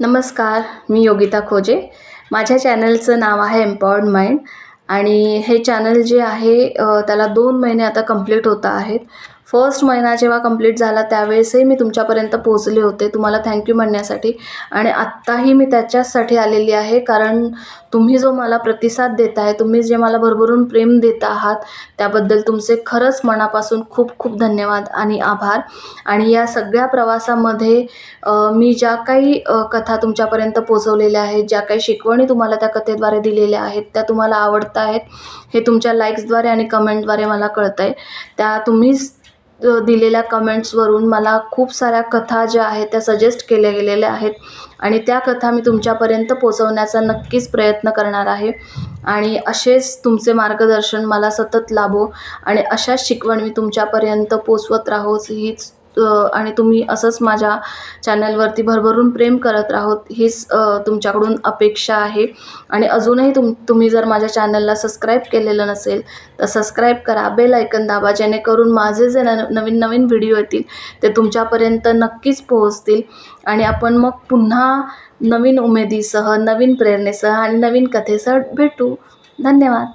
नमस्कार मी योगिता खोजे. माझ्या चॅनलचं नाव आहे एम्पॉवर्ड माइंड आणि हे चॅनल जे आहे त्याला दोन महिने आता कंप्लीट होत आहेत. फर्स्ट महिना जेव्हा कंप्लीट झाला त्यावेळेसही मी तुमच्यापर्यंत पोहोचले होते. तुम्हाला थँक्यू म्हणण्यासाठी. आणि आत्ताही मी त्याच्याचसाठी आलेली आहे कारण तुम्ही जो मला प्रतिसाद देत आहे तुम्ही जे मला भरभरून प्रेम देत आहात त्याबद्दल तुमचे खरंच मनापासून खूप खूप धन्यवाद आणि आभार. आणि या सगळ्या प्रवासामध्ये मी ज्या काही कथा तुमच्यापर्यंत पोचवलेल्या आहेत ज्या काही शिकवणी तुम्हाला त्या कथेद्वारे दिलेल्या आहेत त्या तुम्हाला आवडत आहेत हे तुमच्या लाईक्सद्वारे आणि कमेंटद्वारे मला कळतं आहे त्या तुम्हीच दिलेल्या कमेंट्सवरून मला खूप साऱ्या कथा ज्या आहेत त्या सजेस्ट केल्या गेलेल्या आहेत. आणि त्या कथा मी तुमच्यापर्यंत पोचवण्याचा नक्कीच प्रयत्न करणार आहे. आणि असेच तुमचे मार्गदर्शन मला सतत लाभो. आणि अशाच शिकवण मी तुमच्यापर्यंत पोचवत राहोच हीच आणि तुम्ही असंच माझ्या चॅनलवरती भरभरून प्रेम करत राहोत हीच तुमच्याकडून अपेक्षा आहे. आणि अजूनही तुम तुम्ही जर माझ्या चॅनलला सबस्क्राईब केलेलं नसेल तर सबस्क्राईब करा बेल ऐकन दाबा जेणेकरून माझे जे न नवीन नवीन व्हिडिओ येतील ते तुमच्यापर्यंत नक्कीच पोहोचतील. आणि आपण मग पुन्हा नवीन उमेदीसह नवीन प्रेरणेसह आणि नवीन कथेसह भेटू. धन्यवाद.